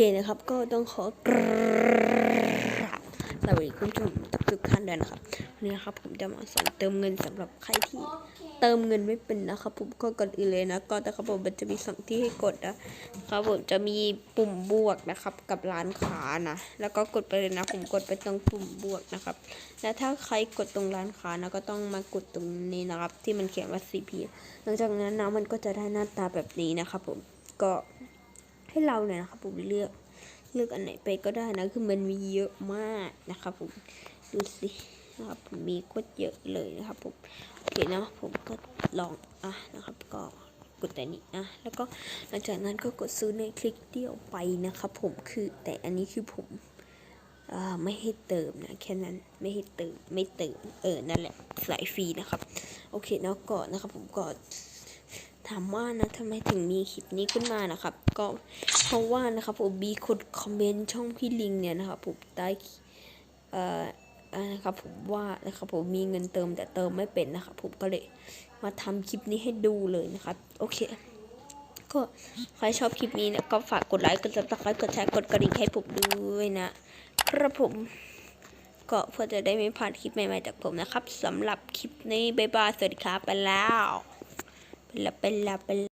นะครับ ก็ต้องขอกราบสวัสดีคุณผู้ชมทุกท่านด้วยนะครับวันนี่นะครับ ผมจะมาสอนเติมเงินสำหรับใครที่เติมเงินไม่เป็นนะครับ ผมก็ก่อนอื่นเลยนะก็นะครับผมมันจะมีสองที่ให้กดนะครับผมจะมีปุ่มบวกนะครับ กับร้านค้านะแล้วก็กดไปเลยนะ ผมกดไปตรงปุ่มบวกนะครับ แล้วถ้าใครกดตรงร้านค้านะก็ต้องมากดตรงนี้นะครับ ที่มันเขียนว่า CP หลังจากนั้นนะมันก็จะได้หน้าตาแบบนี้นะครับ ผมก็ ให้เราเนี่ยนะครับผมเลือกเลือกอันไหนไปก็ได้นะ คือมันมีเยอะมากนะครับผม ดูสินะครับผมมีโคตรเยอะเลยนะครับผม โอเคนะผมก็ลองอะนะครับ ก็กดแต่นี้อะ แล้วก็หลังจากนั้นก็กดซื้อในคลิกเดียวไปนะครับผม คือแต่อันนี้คือผมอ่าไม่ให้เติมนะแค่นั้นไม่ให้เติมไม่เติมเออนั่นแหละสายฟรีนะครับ โอเคแล้วก็นะครับผมก็ ถามว่านะทำไมถึงมีคลิปนี้ขึ้นมานะครับ ก็เพราะว่านะครับผมมีคนคอมเมนต์ช่องพี่ลิงเนี่ยนะครับผมได้เอ่อนะครับผมว่านะครับผมมีเงินเติมแต่เติมไม่เป็นนะครับผมก็เลยมาทำคลิปนี้ให้ดูเลยนะครับ โอเค ก็ใครชอบคลิปนี้เนี่ยก็ฝากกดไลค์กดซับสไครต์กดแชร์กดกระดิ่งให้ผมด้วยนะครับผมก็เพื่อจะได้ไม่พลาดคลิปใหม่ๆจากผมนะครับสำหรับคลิปนี้บ๊ายบายสวัสดีครับไปแล้ว ไปแ